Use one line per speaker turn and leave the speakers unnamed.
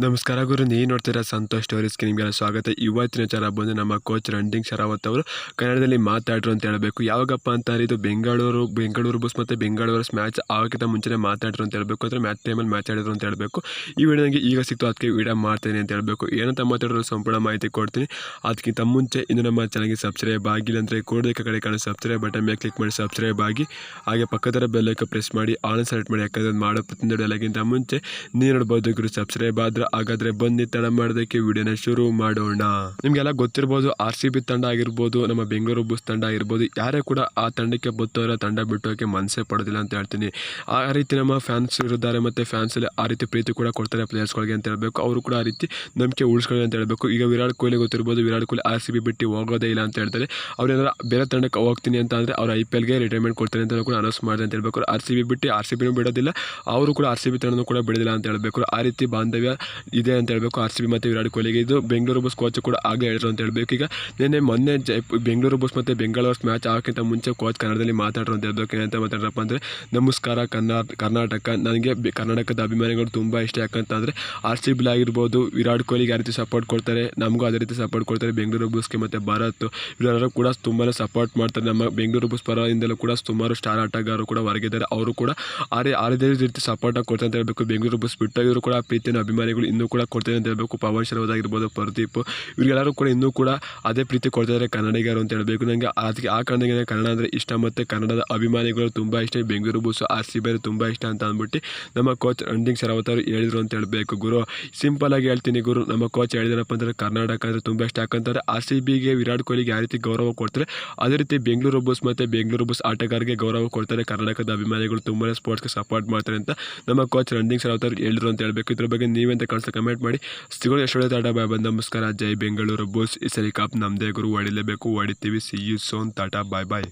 ನಮಸ್ಕಾರ ಗುರು, ನೀವು ನೋಡ್ತೀರಾ ಸಂತೋಷ್ ಸ್ಟೋರೀಸ್ಗೆ ನಿಮಗೆಲ್ಲ ಸ್ವಾಗತ. ಇವತ್ತಿನ ಚಾರ ಬಂದು ನಮ್ಮ ಕೋಚ್ ರಂಡಿಂಗ್ ಶರಾವತ್ ಅವರು ಕನ್ನಡದಲ್ಲಿ ಮಾತಾಡ್ರು ಅಂತ ಹೇಳಬೇಕು. ಯಾವಾಗಪ್ಪ ಅಂತಾರೆ ಇದು ಬೆಂಗಳೂರು ಬೆಂಗಳೂರು ಬಸ್ ಮತ್ತು ಬೆಂಗಳೂರು ಮ್ಯಾಚ್ ಆಗೋಕ್ಕಿಂತ ಮುಂಚೆನೇ ಮಾತಾಡ್ರು ಅಂತ ಹೇಳಬೇಕು. ಅಂದರೆ ಮ್ಯಾಚ್ ಟೈಮಲ್ಲಿ ಮ್ಯಾಚ್ ಆಡಿದ್ರು ಅಂತ ಹೇಳಬೇಕು. ಈ ವಿಡಿಯೋ ನನಗೆ ಈಗ ಸಿಕ್ತು ಅದಕ್ಕೆ ವಿಡಿಯೋ ಮಾಡ್ತೀನಿ ಅಂತ ಹೇಳಬೇಕು. ಏನಂತ ಮಾತಾಡೋರು ಸಂಪೂರ್ಣ ಮಾಹಿತಿ ಕೊಡ್ತೀನಿ. ಅದಕ್ಕಿಂತ ಮುಂಚೆ ಇನ್ನು ನಮ್ಮ ಚಾನಲ್ಗೆ ಸಬ್ಸ್ಕ್ರೈಬ್ ಆಗಿಲ್ಲ ಅಂದರೆ ಕೂಡಲೇ ಕಡೆ ಕಾಣೋ ಸಬ್ಸ್ಕ್ರೈಬ್ ಬಟನ್ ಮೇಲೆ ಕ್ಲಿಕ್ ಮಾಡಿ ಸಬ್ಸ್ಕ್ರೈಬ್ ಆಗಿ, ಹಾಗೆ ಪಕ್ಕದ ಬೆಲ್ಲೈಕ ಪ್ರೆಸ್ ಮಾಡಿ ಆನ್ ಸೆಲೆಕ್ಟ್ ಮಾಡಿ, ಯಾಕಂದ್ರೆ ಮಾಡೋ ಪ್ರತಿಯೊಂದು ಎಲ್ಲಕ್ಕಿಂತ ಮುಂಚೆ ನೀವು ನೋಡ್ಬೋದು ಗುರು ಸಬ್ಸ್ಕ್ರೈಬ್ ಆದ್ರೆ ಹಾಗಾದ್ರೆ ಬನ್ನಿ ತಡ ಮಾಡೋದಕ್ಕೆ ವಿಡಿಯೋನ ಶುರು ಮಾಡೋಣ. ನಿಮಗೆಲ್ಲ ಗೊತ್ತಿರ್ಬೋದು, ಆರ್ ಸಿ ಬಿ ತಂಡ ಆಗಿರ್ಬೋದು, ನಮ್ಮ ಬೆಂಗಳೂರು ಬುಸ್ ತಂಡ ಆಗಿರ್ಬೋದು, ಯಾರೇ ಕೂಡ ಆ ತಂಡಕ್ಕೆ ಬತ್ತವರ ತಂಡ ಬಿಟ್ಟೋಕೆ ಮನಸ್ಸೇ ಪಡೋದಿಲ್ಲ ಅಂತ ಹೇಳ್ತೀನಿ. ಆ ರೀತಿ ನಮ್ಮ ಫ್ಯಾನ್ಸ್ ಇದ್ದಾರೆ ಮತ್ತು ಫ್ಯಾನ್ಸಲ್ಲಿ ಆ ರೀತಿ ಪ್ರೀತಿ ಕೂಡ ಕೊಡ್ತಾರೆ ಪ್ಲೇಯರ್ಸ್ಗಳಿಗೆ ಅಂತ ಹೇಳಬೇಕು. ಅವರು ಕೂಡ ಆ ರೀತಿ ನಂಬಿಕೆ ಉಳಿಸ್ಕೊಳ್ಳಿ ಅಂತ ಹೇಳಬೇಕು. ಈಗ ವಿರಾಟ್ ಕೊಹ್ಲಿ ಗೊತ್ತಿರ್ಬೋದು, Virat Kohli R C B ಬಿಟ್ಟು ಹೋಗೋದೇ ಇಲ್ಲ ಅಂತ ಹೇಳ್ತಾರೆ. ಅವ್ರೇನಾದ್ರು ಬೇರೆ ತಂಡಕ್ಕೆ ಹೋಗ್ತೀನಿ ಅಂತ ಅಂದರೆ ಅವ್ರು ಐ ಪಿ ಎಲ್ಗೆ ರಿಟೈರ್ಮೆಂಟ್ ಕೊಡ್ತಾರೆ ಅಂತ ಕೂಡ ಅನೌನ್ಸ್ ಮಾಡಿದೆ ಅಂತ ಹೇಳ್ಬೇಕು. ಆರ್ ಸಿ ಬಿ ಬಿಟ್ಟು ಆರ್ ಸಿ ಬಿನೂ ಬಿಡೋದಿಲ್ಲ, ಅವರು ಕೂಡ ಆರ್ ಸಿ ಬಿ ತಂಡನೂ ಕೂಡ ಬಿಡೋದಿಲ್ಲ ಅಂತ ಹೇಳಬೇಕು. ಆ ರೀತಿ ಬಾಂಧವ್ಯ ಇದೆ ಅಂತ ಹೇಳಬೇಕು. ಆರ್ ಸಿ ಬಿ ಮತ್ತು ವಿರಾಟ್ ಕೊಹ್ಲಿಗೆ ಇದು ಬೆಂಗಳೂರು ಬಸ್ ಕೋಚ್ ಕೂಡ ಆಗಲೇ ಹೇಳಿದ್ರು ಅಂತ ಹೇಳಬೇಕು. ಈಗ ನಿನ್ನೆ ಮೊನ್ನೆ ಬೆಂಗಳೂರು ಬಸ್ ಮತ್ತು ಬೆಂಗಳೂರು ಮ್ಯಾಚ್ ಆಗೋಕ್ಕಿಂತ ಮುಂಚೆ ಕೋಚ್ ಕನ್ನಡದಲ್ಲಿ ಮಾತಾಡ್ರು ಅಂತ ಹೇಳಬೇಕು. ಏನಂತ ಮಾತಾಡ್ರಪ್ಪ ಅಂದರೆ, ನಮಸ್ಕಾರ ಕನ್ನಡ ಕರ್ನಾಟಕ. ನನಗೆ ಕರ್ನಾಟಕದ ಅಭಿಮಾನಿಗಳು ತುಂಬ ಇಷ್ಟ. ಯಾಕಂತಂದರೆ, ಆರ್ ಸಿ ಬಿಲ್ ಆಗಿರ್ಬೋದು, ವಿರಾಟ್ ಕೊಹ್ಲಿಗೆ ಯಾವ ರೀತಿ ಸಪೋರ್ಟ್ ಕೊಡ್ತಾರೆ. ನಮಗೂ ಅದೇ ರೀತಿ ಸಪೋರ್ಟ್ ಕೊಡ್ತಾರೆ. ಬೆಂಗಳೂರು ಬಸ್ಗೆ ಮತ್ತು ಭಾರತ್. ಇವರೆಲ್ಲರೂ ಕೂಡ ತುಂಬಾ ಸಪೋರ್ಟ್ ಮಾಡ್ತಾರೆ. ನಮ್ಮ ಬೆಂಗಳೂರು ಬಸ್ ಪರದಿಂದಲೂ ಕೂಡ ಸುಮಾರು ಸ್ಟಾರ್ ಆಟಗಾರರು ಕೂಡ ಹೊರಗಿದ್ದಾರೆ. ಅವರು ಕೂಡ ಆರೇ ಆರದೇ ರೀತಿ ಸಪೋರ್ಟಾಗಿ ಕೊಡ್ತಾರೆ ಅಂತ ಹೇಳಬೇಕು. ಬೆಂಗಳೂರು ಬಸ್ ಬಿಟ್ಟಾಗಿದ್ರು ಕೂಡ ಆ ಪ್ರೀತಿಯನ್ನು, ಅಭಿಮಾನಿಗಳು ಇನ್ನೂ ಕೂಡ ಕೊಡ್ತಾರೆ ಅಂತ ಹೇಳಬೇಕು. ಪವನ್ ಶರ್ಮದ್ ಆಗಿರ್ಬೋದು, ಪ್ರದೀಪ್. ಇವರಿಗೆಲ್ಲರೂ ಕೂಡ ಇನ್ನೂ ಕೂಡ ಅದೇ ಪ್ರೀತಿ ಕೊಡ್ತಾರೆ ಕನ್ನಡಿಗರು ಅಂತ ಹೇಳಬೇಕು. ನನಗೆ ಅದಕ್ಕೆ ಆ ನನಗೆ ಕನ್ನಡ ಅಂದರೆ ಇಷ್ಟ ಮತ್ತು ಕನ್ನಡದ ಅಭಿಮಾನಿಗಳು ತುಂಬ ಇಷ್ಟ. Bengaluru bus R C B ತುಂಬ ಇಷ್ಟ ಅಂತ ಅಂದ್ಬಿಟ್ಟು ನಮ್ಮ ಕೋಚ್ ರಂಡಿಂಗ್ ಶರಾವತ್ ಅವರು ಹೇಳಿದ್ರು ಅಂತ ಹೇಳಬೇಕು. ಗುರು, ಸಿಂಪಲ್ ಆಗಿ ಹೇಳ್ತೀನಿ ಗುರು, ನಮ್ಮ ಕೋಚ್ ಹೇಳಿದಾರಪ್ಪ ಅಂದರೆ ಕರ್ನಾಟಕ ಅಂದರೆ ತುಂಬ ಇಷ್ಟ. ಯಾಕಂತಾರೆ ಆರ್ ಸಿ ಬಿಗೆ ವಿರಾಟ್ ಕೊಹ್ಲಿಗೆ ಯಾವ ರೀತಿ ಗೌರವ ಕೊಡ್ತಾರೆ, ಅದೇ ರೀತಿ ಬೆಂಗಳೂರು ಬಸ್ ಮತ್ತು ಬೆಂಗಳೂರು ಬಸ್ ಆಟಗಾರರಿಗೆ ಗೌರವ ಕೊಡ್ತಾರೆ. ಕರ್ನಾಟಕದ ಅಭಿಮಾನಿಗಳು ತುಂಬಾ ಸ್ಪೋರ್ಟ್ಸ್ಗೆ ಸಪೋರ್ಟ್ ಮಾಡ್ತಾರೆ ಅಂತ ನಮ್ಮ ಕೋಚ್ ರಂಡಿಂಗ್ ಶರಾವತ್ ಅವರು ಹೇಳಿದ್ರು ಅಂತ ಹೇಳಬೇಕು. ಇದ್ರ ಬಗ್ಗೆ ನೀವೆಂತ ಕಾಣಿಸ್ತಾ ಕಮೆಂಟ್ ಮಾಡಿ. ಸಿಗೋದು ಎಷ್ಟು ಟಾಟಾ ಬಾಯ್ ಬಂದ ನಮಸ್ಕಾರ. ಜೈ ಬೆಂಗಳೂರು, ಬೋಸ್. ಈ ಸರಿ ಕಾಪ್ ನಮ್ಮದೇ ಗುರು ಹೊಡಿಲೇಬೇಕು ಹೊಡಿತೀವಿ see you soon tata bye bye